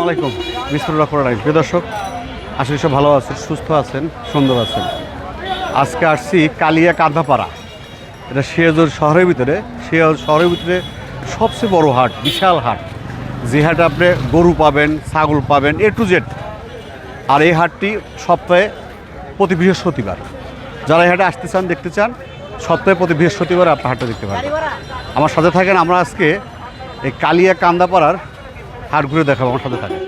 আসসালামু আলাইকুম। মিস্তুল্লাহ কোরআন প্রিয় দর্শক আসলে সব ভালো আছেন, সুস্থ আছেন, সুন্দর আছেন। আজকে আসছি কালিয়া কান্দাপাড়া এটা শিয়াজোর শহরের ভিতরে। শিয়াজ শহরের ভিতরে সবচেয়ে বড় হাট, বিশাল হাট। যে হাটে আপনি গরু পাবেন, ছাগল পাবেন, এ টু জেড। আর এই হাটটি সপ্তাহে প্রতি বৃহস্পতিবার। যারা এই হাটে আসতে চান, দেখতে চান, সপ্তাহে প্রতি বৃহস্পতিবার আপনার হাটটা দেখতে পাবেন আমার সাথে থাকেন আমরা আজকে এই কালিয়া কান্দাপাড়ার হাট ঘুরে দেখাবো, আমার সাথে থাকে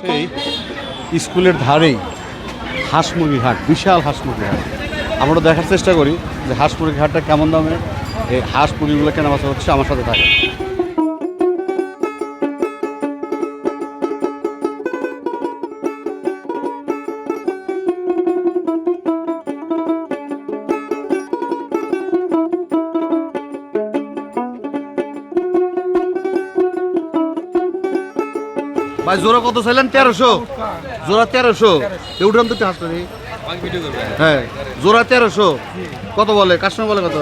সেই স্কুলের ধারেই হাঁস মুরগির হাট বিশাল হাঁস মুরগির হাট আমরা দেখার চেষ্টা করি যে হাঁস মুরগির হাটটা কেমন দামে, এই হাঁস মুরগিগুলো কেনা হচ্ছে, আমার সাথে থাকে ভাই, জোড়া কত চাইলেন? তেরোশো। জোড়া তেরোশো। উঠান তো হাঁস করি হ্যাঁ জোড়া তেরোশো। কত বলে? কাস্টমার বলে কত?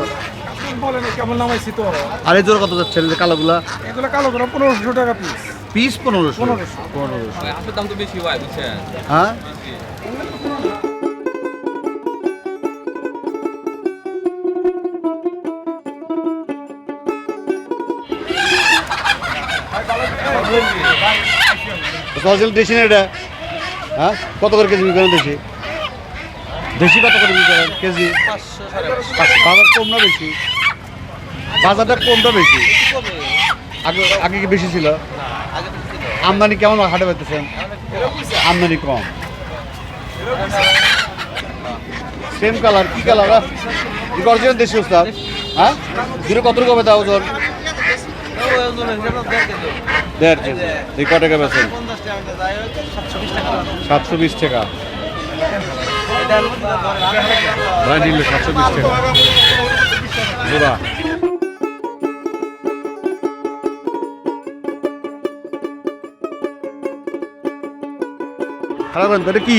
আর এই জোড়া যে কালোগুলা পনেরোশো টাকা পিস পিস পনেরোশো। পনেরোশো। দাম তো বেশি হয় বুঝছেন হ্যাঁ সহজল দেশি না এটা? হ্যাঁ? কত করে কেজি বিকেন দেশি? দেশি কত করে বিকেন কেজি? পাঁচশো সাড়ে বাজার কম না বেশি? বাজারটা কম না বেশি? আগে আগে কি বেশি ছিল? আমদানি কেমন হাটে পাইতেছেন? আমদানি কম। সেম কালার কি কালার অরিজিনাল দেশি ওস্তাদ। হ্যাঁ? দুটো কত রকমের দাও ওজন? দেড় কেজি। এই ক টাকা বেছেন সাতশো বিশ টাকা সাতশো বিশ টাকা। জোড়া খারাপ এটা কি?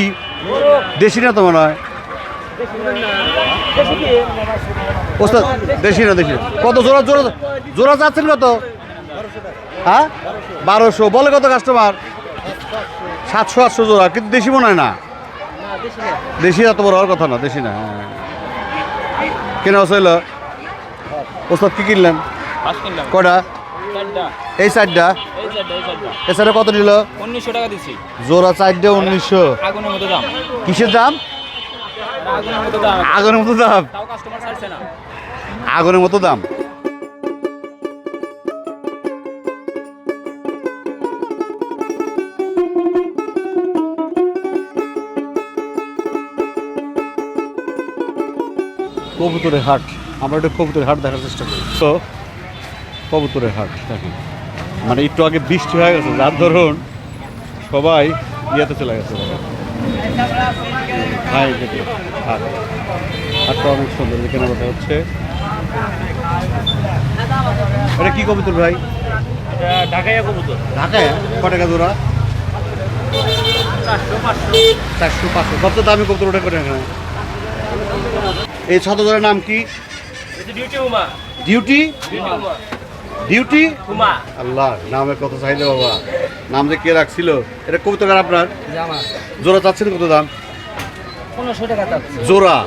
দেশি না তো মনে হয়? ওস্তাদ দেশি না দেশি? কত জোড়া জোড়া জোড়া চাচ্ছেন কত? হ্যাঁ? বারোশো। বলে কত কাস্টমার সাতশো আটশো জোড়া কিন্তু দেশি মনে হয় না? দেশি এত বড় হওয়ার কথা না দেশি না হ্যাঁ। কেনা হইল ওস্তাদ কি কিনলেন? কটা এই সাইডটা এই সাইডে কত নিল? উনিশশো টাকা দিচ্ছি জোড়া চারটে উনিশশো। আগুনের মতো দাম। কিসের দাম? আগুনের মতো দাম। আগুনের মতো দাম। কবুতরের হাট আমরা একটা কবুতরের হাট দেখার চেষ্টা করি। তো কবুতরের হাট দেখেন। মানে একটু আগে বৃষ্টি হয়ে গেছে যার ধরুন সবাই ইয়েতে চলে গেছে। হাই হাট। হাটটা অনেক সুন্দর কেনা কথা হচ্ছে। এটা কি কবুতর ভাই? এটা ঢাকাইয়া কবুতর। ঢাকায় ক টাকা জোড়া? চারশো পাঁচশো। চারশো পাঁচশো। সবচেয়ে দামি কবুতর ওটা করে এখানে? এই ছত জোড়ার নাম কি? Duty duty? ডিউটি উমা ডিউটি? উমা আল্লাহ নামের কত চাইলে বাবা। নাম যে কে রাখছিল? এটা কবুতর আপনার? জোড়া চাচ্ছেন কত দাম? জোড়া?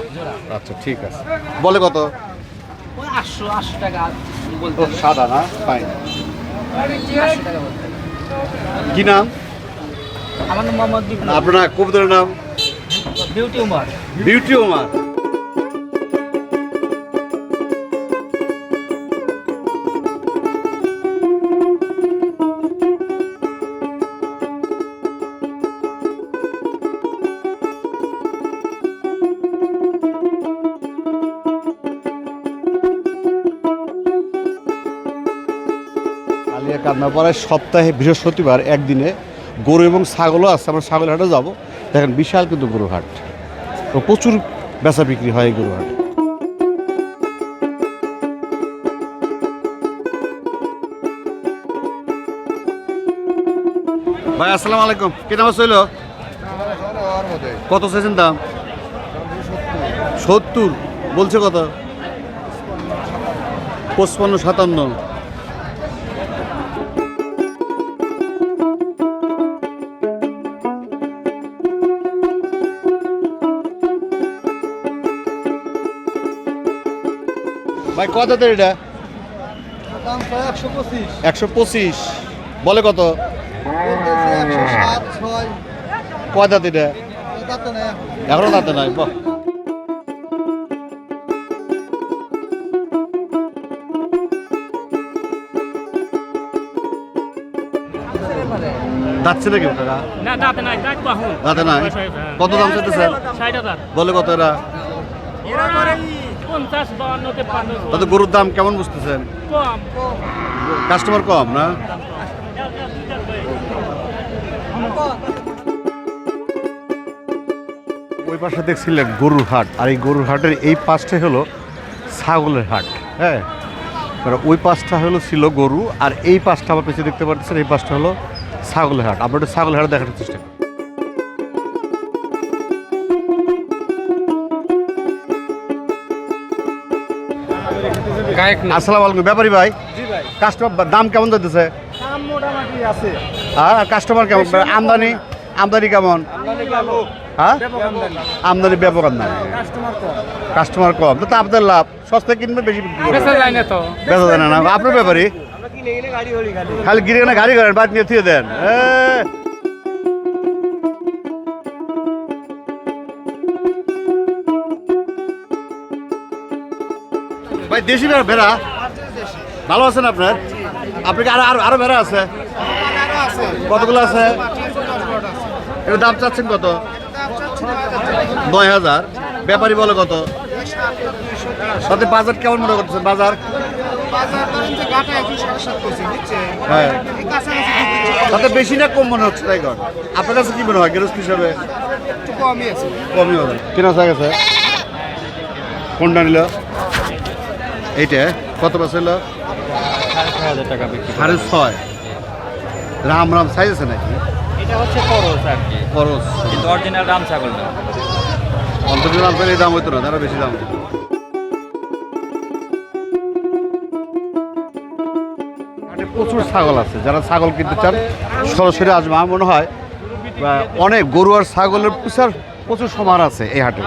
আচ্ছা ঠিক আছে। বলে কত? আটশো আটশো টাকা সাদা না? ফাইন কি নাম? আপনার কবুতরের নাম? বিউটি উমার বিউটি ওমার কালিয়া কান্নাপাড়ায় সপ্তাহে বৃহস্পতিবার একদিনে গরু এবং ছাগলও আছে, আমরা ছাগল হাটে যাব। দেখেন, বিশাল কিন্তু গরু হাট তো প্রচুর বেচা বিক্রি হয় এই গরু হাট ভাই, আসসালামু আলাইকুম। কি নাম ছিল কত চাইছেন দাম? সত্তর। বলছে কত? পঁচপান্ন, সাতান্ন। ভাই কত তোর এটা? দাম প্রায় একশো পঁচিশ। বলে কত? কয় দাঁত এটা? এখনও দাঁতে নাই বাহ। যাচ্ছে নাকি টাকা না দাঁতে নাই দাঁত বাহুন। দাঁতে নাই? কত দাম বলে কত এরা পঞ্চাশ বাউন্ন তেপান্ন তাতে গরুর দাম কেমন বুঝতেছেন? কম। কাস্টমার কম না? ওই পাশে দেখছিলেন গরুর হাট আর এই গরুর হাটের এই পাশটা হলো ছাগলের হাট। হ্যাঁ। মানে ওই পাশটা হলো ছিল গরু আর এই পাশটা আমার পেছনে দেখতে পাচ্ছেন এই পাশটা হলো ছাগলের হাট। আমরা একটু ছাগলের হাট দেখার চেষ্টা করি। আসসালামু আলাইকুম ব্যাপারী ভাই। কাস্টমার দাম কেমন দিতেছে দাম মোটামুটি আছে। হ্যাঁ কাস্টমার কেমন? আমদানি আমদানি কেমন? হ্যাঁ? আমদানি। ব্যাপক আমদানি। কাস্টমার কম। তো আপনার লাভ? সস্তা কিনবে বেশি বিক্রি বেচা যায় না তো। বেচা যায় না। না আপনার ব্যাপারই খালি। গিরে না গাড়ি করেন বাদ নিয়ে থুয়ে দেন। এ। ভাই দেশি ভেড়া ভেড়া? ভালো আছেন আপনার? আপনি কি আরও আরও আরও ভেড়া আছে? কতগুলো আছে? এর দাম চাচ্ছেন কত? নয় হাজার। ব্যাপারী বলে কত? সাথে বাজার কেমন মনে করতেছেন? বাজার? হ্যাঁ। তাতে বেশি না কম মনে হচ্ছে তাই কর আপনার কাছে কি মনে হয় গেরস্ত হিসাবে? কমই হবে। কেনা গেছে? কোনটা নিল? এইটা কত পাশে এলো সাড়ে ছয় রাম রাম সাইজ আছে নাকি? এটা হচ্ছে খরচ আর কি। খরচ কিন্তু অরিজিনাল রাম ছাগল না। অন্তর্জাল রাম এই দাম হইতো না তারা বেশি দাম। হতো। প্রচুর ছাগল আছে যারা ছাগল কিনতে চান সরাসরি আসবে আমার মনে হয়। অনেক গরু আর ছাগলের প্রচার প্রচুর সমার আছে এই হাটে।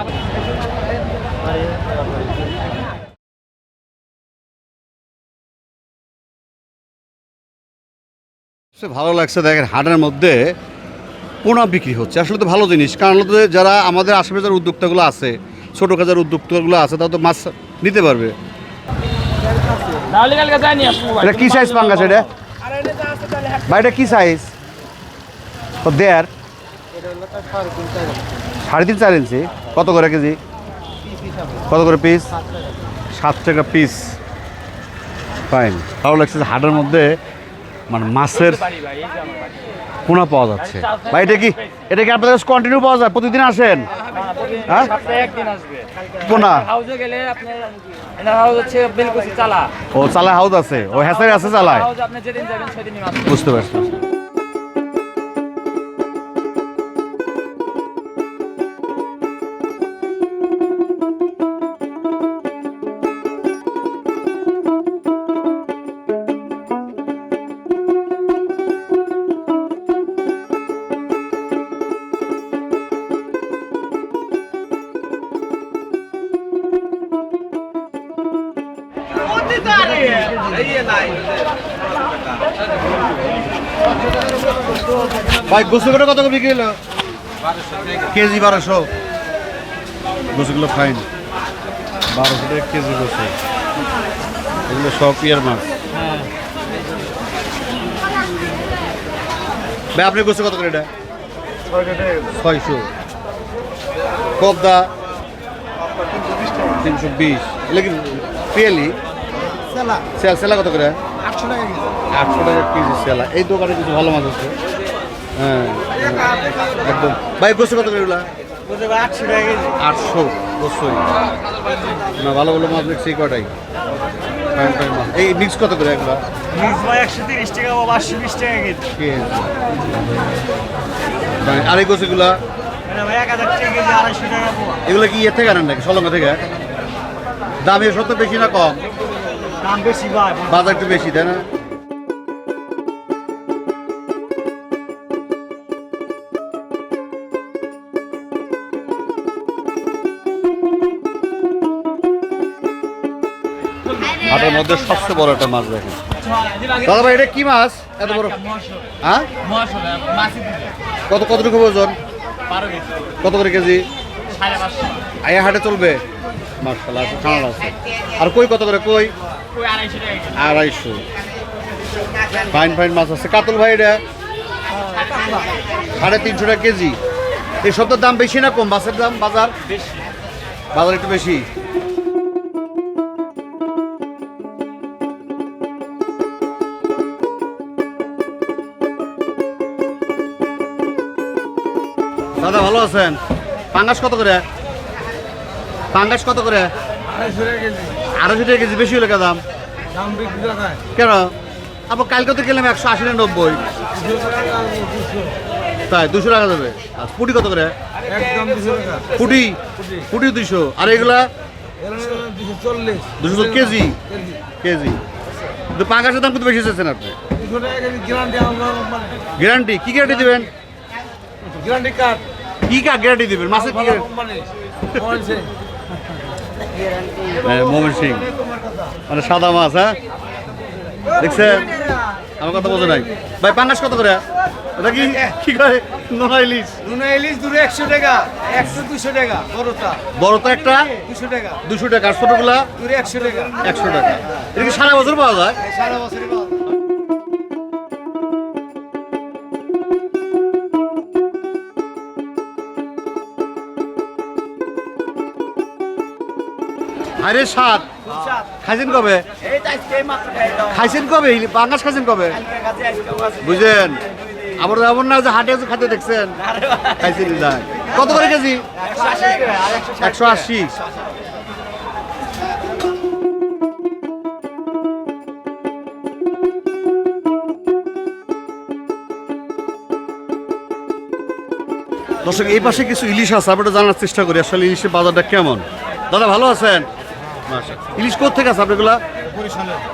সবচেয়ে ভালো লাগছে, দেখেন হাটের মধ্যে পোনা বিক্রি হচ্ছে। আসলে তো ভালো জিনিস, কারণ যারা আমাদের আশেপাশে যারা উদ্যোক্তাগুলো আছে, ছোটো কাজার উদ্যোক্তাগুলো আছে, তারা তো মাছ নিতে পারবে। এটা কি সাইজ পাঙ্গাস এটা? ভাই, এটা কি সাইজ দেড়। সাড়ে তিন, চার ইঞ্চি। কত করে কেজি? কত করে পিস সাত টাকা পিস ফাইন ভালো লাগছে হাটের মধ্যে মানে মাছের। পোনা পাওয়া যাচ্ছে। ভাই, এটা কি? এটা কি আপনাদের কন্টিনিউ পাওয়া যায়? প্রতিদিন আসেন? হ্যাঁ? পোনা? হাউজে গেলে ও, চালা হাউস আছে। ও হ্যাসারি আছে চালায়। বুঝতে পারছি। ভাই কত করে বিক্রি হলো? কেজি বারোশো। গোসুগুলো ফাইন বারোশো টাকা কেজি গোসু এগুলো সব পিয়ার মাছ ভাই আপনি গোসু কত করে এটা? ছয়শো। কবদা। তিনশো বিশ। লেকিন পিয়ালি? সেলা। সেল সেলা কত করে? আটশো টাকা কেজি। আটশো টাকা কেজি সেলা। এই দোকানে কিছু ভালো মাছ আছে? হ্যাঁ। একদম। ভাই গোসু কত করে এগুলা? আটশো। গোসই না ভালো ভালো মাছ দেখছি কটাই এই মিক্স কত করে এগুলা? মিক্স ভাই একশো তিরিশ টাকা বা পাঁচশো বিশ টাকা কেজি। কেজি আর এই গোসুগুলা এগুলো কি ইয়ে থেকে আনেন নাকি? সলঙ্গ থেকে? দাম এর সত্য বেশি না কম? দাম বেশি বাজার একটু বেশি তাই না? মধ্যে সবচেয়ে বড় একটা মাছ দেখেন। দাদা ভাই এটা কি মাছ? এত বড়। হ্যাঁ? কত কতটুকু ওজন? কত করে কেজি? আয়া হাটে চলবে? মার্শাল্লাহ আছে আর কই কত করে? কই? আড়াইশো। ফাইন ফাইন মাছ আছে। কাতল ভাই এটা? সাড়ে তিনশো টাকা কেজি। এই সবটার দাম বেশি না কম? মাছের দাম বাজার? বাজার একটু বেশি? ভালো আছেন? পাঙ্গাস কত করে? পাঙ্গাস কত করে? আড়াইশো টাকা কেজি। বেশি হলে দাম? কেন? আবার কালকে তো গেলাম একশো আশি নব্বই। তাই দুশো টাকা দেবে আর পুটি কত করে? পুটি? পুটি দুশো আর এগুলা? দুশো কেজি। কেজি। কিন্তু পাঙ্গাসের দাম কিন্তু বেশি চেয়েছেন আপনি? গ্যারান্টি কি গ্যারান্টি দিবেন? গ্যারান্টি কার্ড কি কা গ্যারান্টি দিবেন? মাসে কি বলছে মোমেন সিং। মানে সাদা মাছ হ্যাঁ? দেখছেন? আমার কথা বোঝো নাই। ভাই পাঙ্গাস কত করে? এটা কি কি করে? নোনা ইলিশ। নুনা ইলিশ দূরে একশো টাকা একশো দুশো টাকা বড়টা। বড় তো একটা? দুশো টাকা। দুশো টাকা। আর ছোটগুলা? দূরে একশো টাকা। একশো টাকা। এটা কি সারা বছর পাওয়া যায়? সারা বছরই পাওয়া যায়। আরে সাত। খাইছেন কবে? খাইছেন কবে? ইলি- খাইছেন কবে? বুঝলেন আবার এমন না যে হাটে খাতে দেখছেন। খাইছেন কত করে কেজি? একশো আশি। দর্শক, এই পাশে কিছু ইলিশ আছে, আমরা জানার চেষ্টা করি। আসলে ইলিশের বাজারটা কেমন? দাদা, ভালো আছেন। ইলিশ কোথা থেকে আছে আপনাগুলা?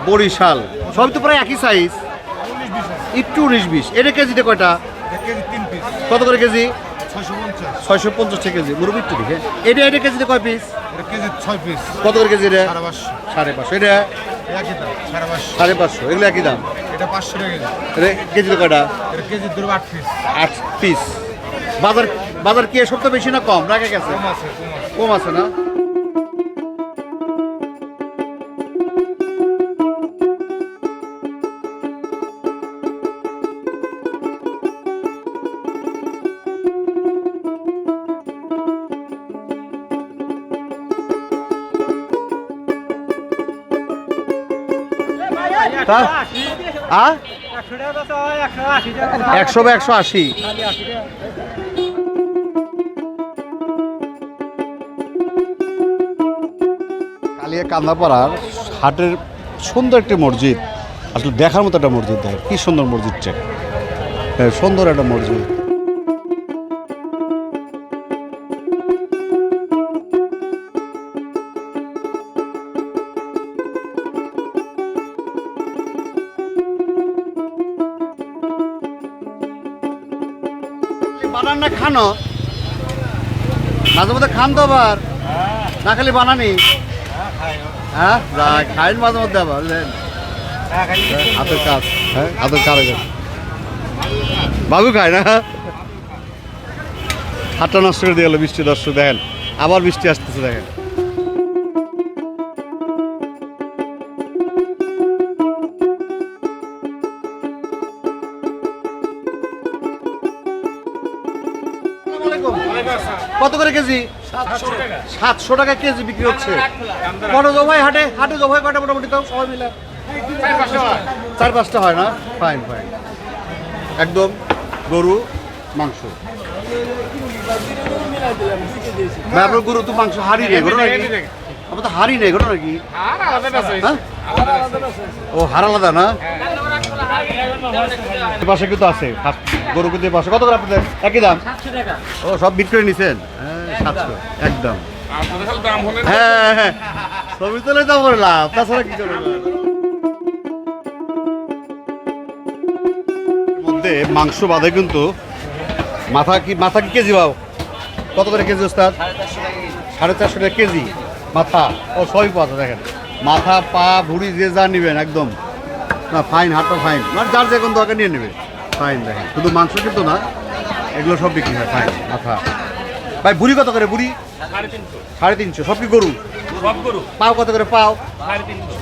বরিশাল। সবই তো প্রায় একই সাইজ একটু উনিশ বিশ। এটা কেজিতে কয়টা? কত করে কেজি? ছয়শো পঞ্চাশ। কেজি। মুরব্বী একটু দেখে। এটা এটা কেজিতে কয় পিস কত করে কেজি সাড়ে পাঁচশো। এটা? সাড়ে পাঁচশো। এগুলো একই দাম? এটা পাঁচশো টাকা কেজিতে কয়টা? কেজি ধরবে আট পিস আট পিস বাজার বাজার কি সব তো বেশি না কম? রাখা গেছে। কম আছে না? তা- আ? একশো বা একশো আশি। কালিয়া কান্দাপাড়ার হাটের সুন্দর একটি মসজিদ, আসলে দেখার মতো একটা মসজিদ দেয় কি সুন্দর মসজিদটা। হ্যাঁ সুন্দর একটা মসজিদ। বানান মাঝে মধ্যে খান তো আবার না খালি বানানি। হ্যাঁ যা খাইন মাঝে মধ্যে আবার বুঝলেন হাতের কাজ। হ্যাঁ হাতের কারিগর বাবু খায় না? হাতটা নষ্ট করে দিয়ে গেলো বৃষ্টি দর্শক দেখেন। আবার বৃষ্টি আসতেছে দেখেন। কেজি? সাতশো টাকা। কেজি বিক্রি হচ্ছে। কত জবাই হাটে হাটে জবাই কটা মোটামুটি তাও সবাই মিলে। চার পাঁচটা হয়। না? ফাইন ফাইন একদম গরু মাংস। আপনার গরু তো মাংস হাড়ি নেই গরু নাকি? আপনার তো হাড়ি নেই গরু নাকি? হ্যাঁ? ও হার আলাদা না? এ পাশে কিন্তু আছে গরু কিন্তু পাশে। কত করে আপনাদের? একই দাম? ও সব বিট করে নিছেন? হ্যাঁ। সাতশো একদম। হ্যাঁ হ্যাঁ। ছবি তোলে করে লাভ তাছাড়া কি করবে? মধ্যে মাংস বাদে কিন্তু মাথা কি মাথা কি কেজি পাও কত করে কেজি ওস্তাদ? সাড়ে চারশো টাকা কেজি মাথা। ও সবই পাওয়া যায় দেখেন। মাথা পা ভুড়ি যে যা নেবেন একদম। না ফাইন হাটটা ফাইন মানে যার যে কোন দরকার নিয়ে নেবে। ফাইন দেখেন। শুধু মাংস কিন্তু না এগুলো সব বিক্রি হয় ফাইন মাথা। ভাই বুড়ি কত করে বুড়ি? সাড়ে তিনশো। সব কি গরু? সব গরু। পাও কত করে? পাও। সাড়ে তিনশো।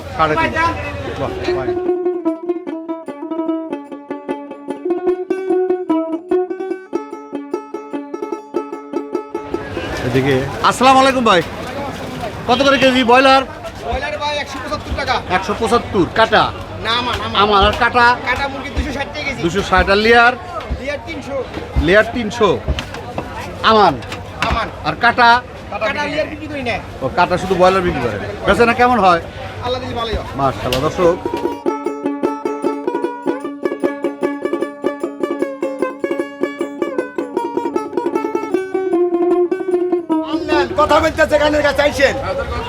এদিকে। আসসালামু আলাইকুম ভাই। কত করে কেজি ব্রয়লার? ব্রয়লার ভাই একশো পঁচাত্তর টাকা। একশো পঁচাত্তর। কাটা? না আমার আমার আর কাটা? কাটা মুরগি দুশো টাকা কেজি। ষাট আর লেয়ার? লিয়ার তিনশো। লেয়ার তিনশো। আমান? আমার আর কাটা? কাটা লিয়ার বিক্রি করি না। ও কাটা শুধু ব্রয়লার বিক্রি করে। কেমন হয়? আল্লাহ ভালোই দর্শক। কথা বলতেছে কানের কাছে আইসেন।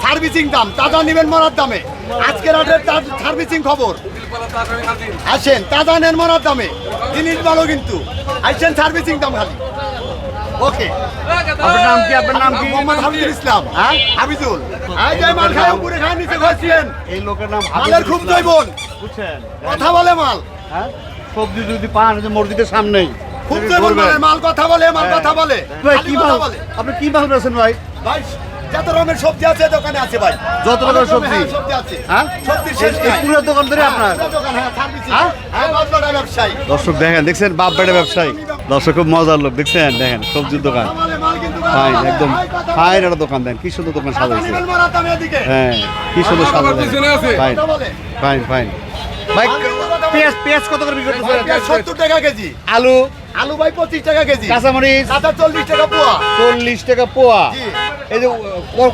সার্ভিসিং দাম তাজা নেবেন মরার দামে। আজকের সার্ভিসিং খবর। আসেন তাজা নেন মরার দামে। জিনিস ভালো কিন্তু। আইসেন সার্ভিসিং দাম খালি। ওকে। আপনার নাম কি? আপনার নাম কি? মোহাম্মদ ইসলাম। হ্যাঁ? হাবিজুল এই যে মাল খায় উপরে খায় নিচে খাচ্ছেন এই লোকের নাম মালের খুব। জৈবন। বুঝছেন? কথা বলে মাল। হ্যাঁ? সবজি যদি পান যে মসজিদের সামনেই। খুব জৈবন। মাল কথা বলে মাল হ্যাঁ। কথা বলে। ভাই কি মাল? আপনি কি মাল বেছেন ভাই? ভাই যত রকমের সবজি আছে দোকানে আছে ভাই। যত রকমের সবজি? হ্যাঁ, সবজি আছে। হ্যাঁ? সবজির শেষ এই নাই। পুরো দোকান ধরে আপনার? দোকান, হ্যাঁ, সার্ভিসিং। হ্যাঁ? হ্যাঁ, ব্যবসায়ী। দর্শক দেখেন দেখছেন বাপ বেড়ে ব্যবসায়ী। দর্শক খুব মজার লোক দেখছেন? দেখেন সবজির দোকান। ফাইন একদম। ফাইন একটা দোকান দেন। কি সুন্দর দোকান সাজাইছে। এদিকে। হ্যাঁ কি সুন্দর সাজাইছে ফাইন ফাইন ফাইন ভাই পেঁয়াজ পেঁয়াজ কত করে বিক্রি করতেছেন 70 টাকা কেজি। আলু? আলু ভাই পঁচিশ টাকা কেজি। কাঁচামরিচ? কাঁচা চল্লিশ টাকা পোয়া। চল্লিশ টাকা পোয়া। এই যে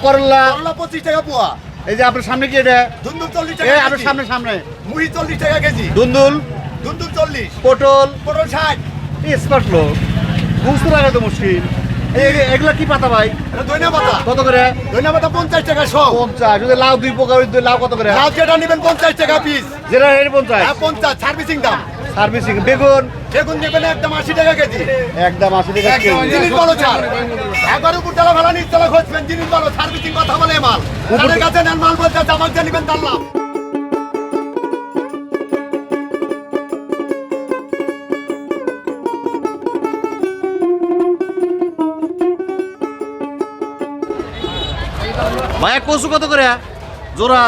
করলা? করলা পঁচিশ টাকা পোয়া। এই যে আপনার সামনে কি এটা? ধুন্দুল চল্লিশ টাকা আপনার সামনে সামনে। মুড়ি চল্লিশ টাকা কেজি। দুন্দুল? ধুন্দুল চল্লিশ। পটল? পটল ষাট। স্মার্ট লোক। বুঝতে লাগে তো মুশকিল। এগুলা কি পাতা ভাই? ধনিয়া পাতা। কত করে? ধনিয়া পাতা পঞ্চাশ টাকা শো পঞ্চাশ যদি লাউ দুই প্রকার দুই লাউ কত করে? লাভ যেটা নেবেন পঞ্চাশ টাকা পিস যেটা রেট পঞ্চাশ? হ্যাঁ পঞ্চাশ সার্ভিসিং দাম। সার্ভিসিং বেগুন? বেগুন নেবেন একদম আশি টাকা কেজি। একদম আশি টাকা কেজি। জিনিস ভালো ছাড়। একবার উপর তলা ভালো নিচ তলা খুঁজবেন জিনিস ভালো সার্ভিসিং কথা বলে মাল। উপরের কাছে নেন মাল বলতে জামাক যে নেবেন তার লাভ। ভাইয়া কচু কত করে জোড়া?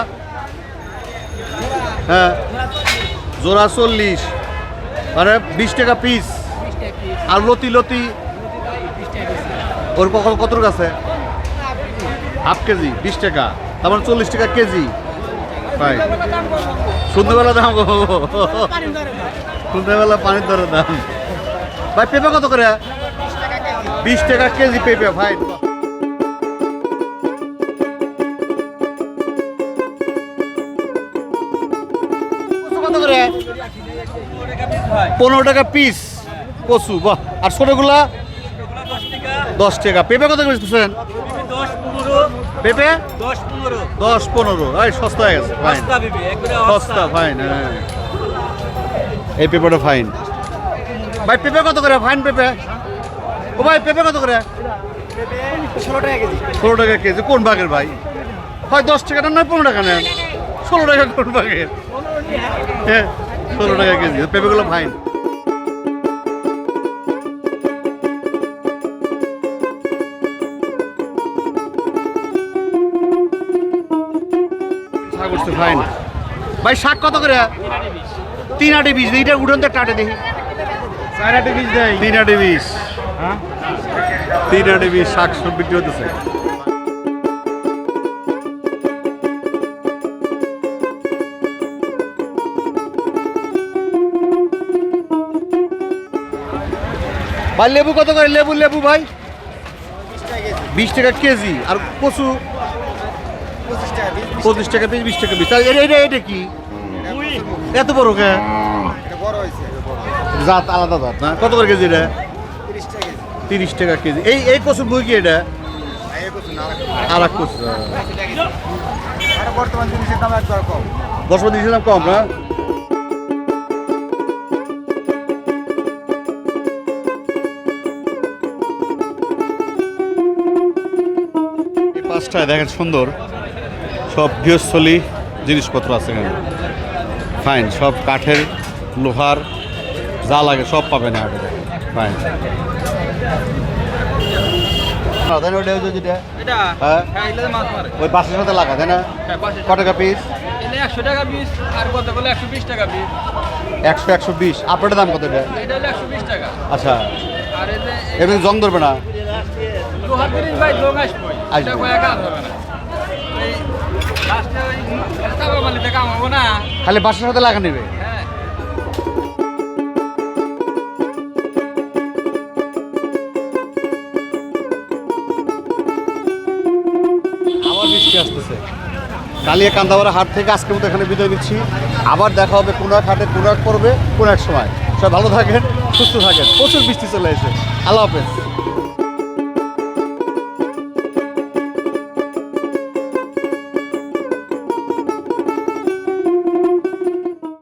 হ্যাঁ। জোড়া চল্লিশ। মানে বিশ টাকা পিস আর লতি লতি? ওর কখন কত আছে? হাফ কেজি, বিশ টাকা। তারপর চল্লিশ টাকা কেজি। ভাই, সন্ধ্যেবেলা দাম সন্ধ্যেবেলা পানির দরের দাম। ভাই, পেঁপে কত করে? বিশ টাকা কেজি পেঁপে, ভাই। পনেরো টাকা পিস কচু বাহ। আর ছোটগুলা? দশ টাকা। পেঁপে কত করে বেচতেছেন দশ পনেরো পেঁপে? দশ পনেরো। দশ পনেরো এই সস্তা হয়ে গেছে ফাইন সস্তা বিবি একবারে সস্তা ফাইন হ্যাঁ। এই পেঁপেটা ফাইন ভাই পেঁপে কত করে? ফাইন পেঁপে? ও ভাই পেঁপে কত করে? ষোলো টাকা কেজি। ষোলো টাকা কেজি। কোন বাঘের ভাই? হয় দশ টাকা নয় পনেরো টাকা নেন? ষোলো টাকা কোন বাঘের? হ্যাঁ ষোলো টাকা কেজি। পেঁপেগুলো ফাইন উঠছে ফাইন ভাই শাক কত করে? তিন আটি বিশ। এইটা উঠোন তো টাটে দেখি। চার আটি বিশ দেয়। তিন আটি বিশ। হ্যাঁ? তিন আটি বিশ শাক সব বিক্রি হতেছে ভাই লেবু কত করে? লেবু লেবু ভাই? বিশ টাকা কেজি। আর কচু? পঁচিশ টাকা পিস, বিশ টাকা পিস। এটা এটা কি? এত বড় কে? জাত আলাদা জাত, না? কত করে কেজি এটা? তিরিশ টাকা কেজি। এই এই কচুর বই কি এটা? আর এক কচু বর্তমান জিনিসের দাম একবার কম বসমতি দিয়েছিলাম কম না পাঁচটায় দেখেন সুন্দর। সব গৃহস্থলী জিনিসপত্র আছে এখানে। ফাইন সব কাঠের লোহার যা লাগে সব পাবেন আগে ফাইন এটা? হ্যাঁ। হ্যাঁ মারে। ওই বাসের সাথে লাগা তাই না? হ্যাঁ ক টাকা পিস একশো টাকা পিস আর কত করলে একশো বিশ টাকা পিস একশো একশো বিশ। আপনার দাম কত এটা? এটা একশো বিশ টাকা। আচ্ছা। এমনি জং ধরবে না? আসব। খালি বাসের সাথে লাগা নেবে? আবার বৃষ্টি আসতেছে। কালিয়া কান্দাবাড়া হাট থেকে আজকের মতো এখানে বিদায় নিচ্ছি। আবার দেখা হবে কোনো এক হাটে কোনো এক পর্বে কোনো এক সময়। সবাই ভালো থাকেন, সুস্থ থাকেন। প্রচুর বৃষ্টি চলে এসে আল্লাহ হাফেজ।